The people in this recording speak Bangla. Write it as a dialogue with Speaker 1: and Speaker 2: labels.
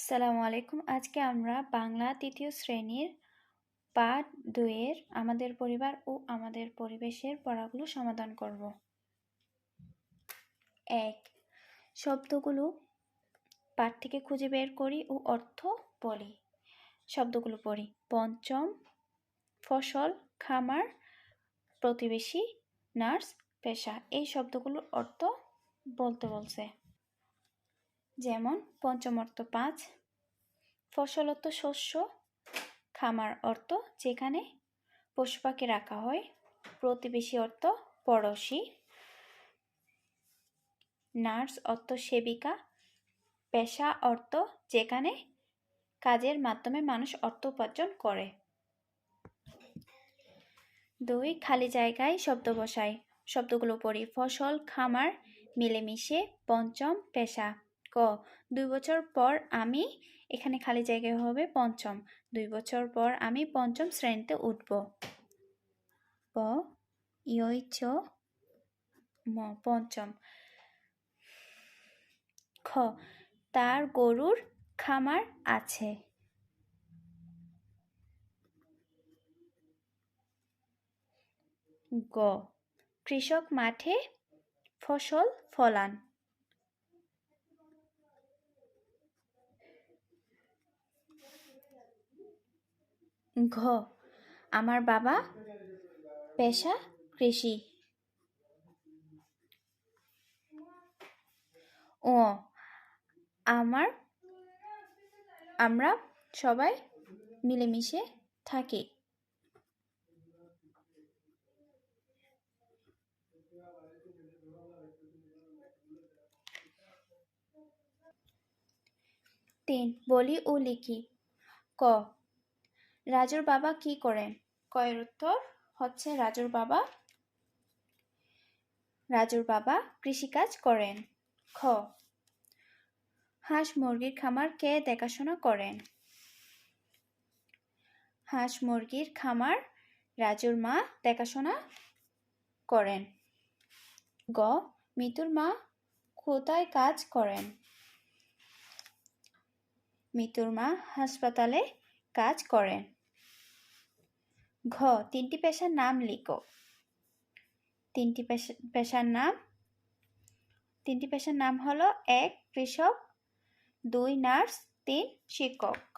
Speaker 1: আসসালামু আলাইকুম। আজকে আমরা বাংলা তৃতীয় শ্রেণির পাঠ দুইয়ের আমাদের পরিবার ও আমাদের পরিবেশের পড়াগুলো সমাধান করব। এক, শব্দগুলো পাঠ থেকে খুঁজে বের করি ও অর্থ বলি। শব্দগুলো পড়ি, পঞ্চম, ফসল, খামার, প্রতিবেশী, নার্স, পেশা। এই শব্দগুলোর অর্থ বলতে বলছে। যেমন পঞ্চম অর্থ পাঁচ ফসল অর্থ শস্য, খামার অর্থ যেখানে পশু পাখি রাখা হয়, প্রতিবেশী অর্থ পড়োশি, নার্স অর্থ সেবিকা, পেশা অর্থ যেখানে কাজের মাধ্যমে মানুষ অর্থ উপার্জন করে। দুই, খালি জায়গায় শব্দ বসায় শব্দগুলো পড়ি ফসল, খামার, মিলেমিশে পঞ্চম, পেশা। ক, দুই বছর পর আমি এখানে খালি জায়গায় হবে পঞ্চম। দুই বছর পর আমি পঞ্চম শ্রেণীতে উঠব। প, ইয়চ, ম, পঞ্চম। খ, তার গরুর খামার আছে। গ, কৃষক মাঠে ফসল ফলান। ঘ, আমার বাবা পেশা কৃষি। ও আমার, আমরা সবাই মিলেমিশে থাকি। তিন, বলি ও লিখি। ক। রাজুর বাবা কি করেন কয়ের উত্তর হচ্ছে রাজুর বাবা রাজুর বাবা কৃষিকাজ করেন। খ। হাঁস মুরগির খামার কে দেখাশোনা করেন? হাঁস মুরগির খামার রাজুর মা দেখাশোনা করেন। গ। মিতুর মা কোথায় কাজ করেন। মিতুর মা হাসপাতালে কাজ করেন ঘ, তিনটি পেশার নাম লিখো। তিনটি পেশার নাম? তিনটি পেশার নাম হলো এক, কৃষক, দুই, নার্স, তিন, শিক্ষক।